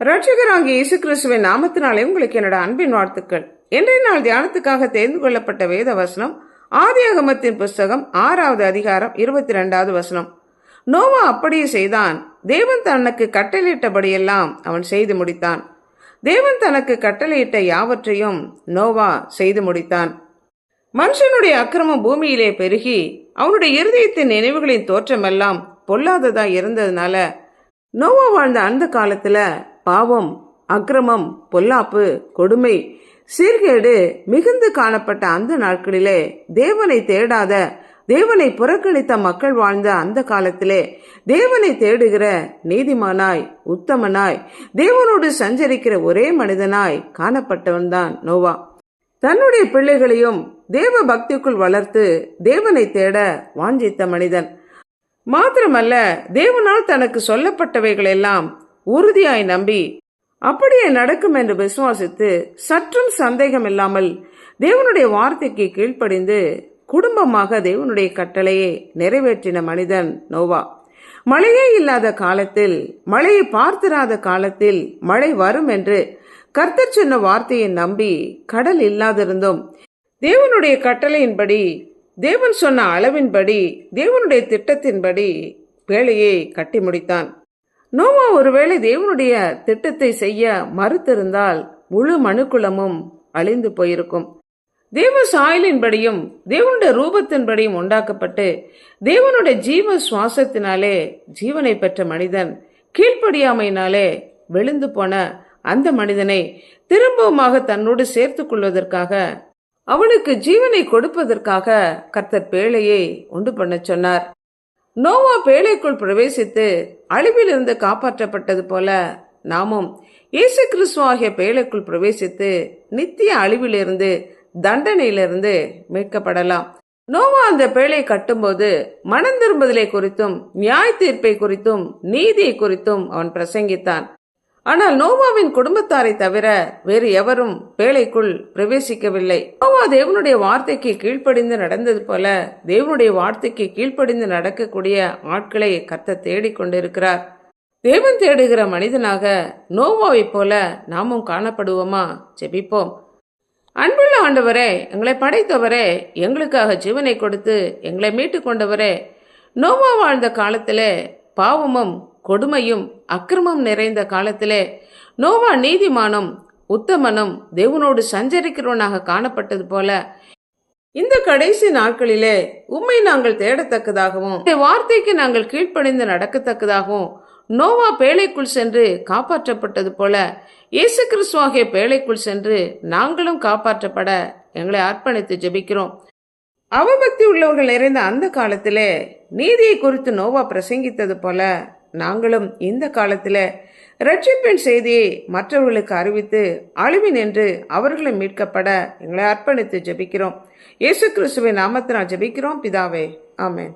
ரட்சகராகிய இயேசு கிறிஸ்துவின் நாமத்தினாலே உங்களுக்கு என்னோட அன்பின் வாழ்த்துக்கள். இன்றைய நாள் தியானத்துக்காக தேர்ந்து கொள்ளப்பட்ட வேத வசனம் ஆதியாகமத்தின் புஸ்தகம் ஆறாவது அதிகாரம் இருபத்தி ரெண்டாவது வசனம். நோவா அப்படியே செய்தான். தேவன் தனக்கு கட்டளையிட்டபடியெல்லாம் அவன் செய்து முடித்தான். தேவன் தனக்கு கட்டளையிட்ட யாவற்றையும் நோவா செய்து முடித்தான். மனுஷனுடைய அக்கிரமம் பூமியிலே பெருகி அவனுடைய இருதயத்தின் நினைவுகளின் தோற்றமெல்லாம் பொல்லாததா இருந்ததுனால நோவா வாழ்ந்த அந்த காலத்துல பாவம் அக்கிரமம் பொல்லாப்பு கொடுமை சீர்கேடு மிகுந்து காணப்பட்ட அந்த நாட்களிலே தேவனை தேடாத தேவனை புறக்கணித்த மக்கள் வாழ்ந்த அந்த காலத்திலே தேவனை தேடுகிற நீதிமானாய் உத்தமனாய் தேவனோடு சஞ்சரிக்கிற ஒரே மனிதனாய் காணப்பட்டவன்தான் நோவா. தன்னுடைய பிள்ளைகளையும் தேவ பக்திக்குள் வளர்த்து தேவனை தேட வாஞ்சித்த மனிதன். மாத்திரமல்ல தேவனால் தனக்கு சொல்லப்பட்டவைகளெல்லாம் உறுதியாய் நம்பி அப்படியே நடக்கும் என்று விசுவாசித்து சற்றும் சந்தேகம் இல்லாமல் தேவனுடைய வார்த்தைக்கு கீழ்ப்படிந்து குடும்பமாக தேவனுடைய கட்டளையை நிறைவேற்றின மனிதன் நோவா. மழையே இல்லாத காலத்தில் மழையை பார்த்திராத காலத்தில் மழை வரும் என்று கர்த்தர் சொன்ன வார்த்தையை நம்பி கடல் இல்லாதிருந்தும் தேவனுடைய கட்டளையின்படி தேவன் சொன்ன அளவின்படி தேவனுடைய திட்டத்தின்படி வேலையை கட்டி முடித்தான். நோவா ஒருவேளை தேவனுடைய திட்டத்தை செய்ய மறுத்திருந்தால் முழு மனுக்குளமும் அழிந்து போயிருக்கும். தேவ சாயலின்படியும் தேவனுடைய ரூபத்தின்படியும் உண்டாக்கப்பட்டு தேவனுடைய ஜீவ சுவாசத்தினாலே ஜீவனை பெற்ற மனிதன் கீழ்ப்படியாமையினாலே விழுந்து போன அந்த மனிதனை திரும்பவுமாக தன்னோடு சேர்த்து கொள்வதற்காக அவனுக்கு ஜீவனை கொடுப்பதற்காக கர்த்தர் பேழையை உண்டு பண்ண சொன்னார். நோவா பேழைக்குள் பிரவேசித்து அழிவிலிருந்து காப்பாற்றப்பட்டது போல நாமும் இயேசு கிறிஸ்துவ ஆகிய பேழைக்குள் பிரவேசித்து நித்திய அழிவிலிருந்து தண்டனையிலிருந்து மீட்கப்படலாம். நோவா அந்த பேழை கட்டும்போது மனம் திரும்புதலை குறித்தும் நியாய தீர்ப்பை குறித்தும் நீதியை குறித்தும் அவன் பிரசங்கித்தான். ஆனால் நோவாவின் குடும்பத்தாரை தவிர வேறு எவரும் பேழைக்குள் பிரவேசிக்கவில்லை. நோவா தேவனுடைய வார்த்தைக்கு கீழ்ப்படிந்து நடந்தது போல தேவனுடைய வார்த்தைக்கு கீழ்ப்படிந்து நடக்கக்கூடிய ஆட்களை கத்த தேடிக்கொண்டிருக்கிறார் தேவன் தேடுகிற மனிதனாக நோவாவைப் போல நாமும் காணப்படுவோமா? ஜெபிப்போம். அன்புள்ள ஆண்டவரே எங்களை படைத்தவரே எங்களுக்காக ஜீவனை கொடுத்து எங்களை மீட்டு கொண்டவரே நோவா வாழ்ந்த காலத்திலே பாவமும் கொடுமையும் அக்கிரமம் நிறைந்த காலத்திலே நோவா நீதிமானும் உத்தமனும் தேவனோடு சஞ்சரிக்கிறவனாக காணப்பட்டது போல இந்த கடைசி நாட்களிலே உண்மை நாங்கள் தேடத்தக்கதாகவும் இந்த வார்த்தைக்கு நாங்கள் கீழ்ப்பணிந்து நடக்கத்தக்கதாகவும் நோவா பேழைக்குள் சென்று காப்பாற்றப்பட்டது போல இயேசு கிறிஸ்துவாகிய பேழைக்குள் சென்று நாங்களும் காப்பாற்றப்பட எங்களை அர்ப்பணித்து ஜெபிக்கிறோம். அவபக்தி உள்ளவர்கள் நிறைந்த அந்த காலத்திலே நீதியை குறித்து நோவா பிரசங்கித்தது போல நாங்களும் இந்த காலத்தில் ரட்சிப்பின் செய்தியை மற்றவர்களுக்கு அறிவித்து அழிவின் என்று அவர்களை மீட்கப்பட எங்களை அர்ப்பணித்து ஜெபிக்கிறோம். இயேசு கிறிஸ்துவின் நாமத்தினால் ஜெபிக்கிறோம். பிதாவே ஆமேன்.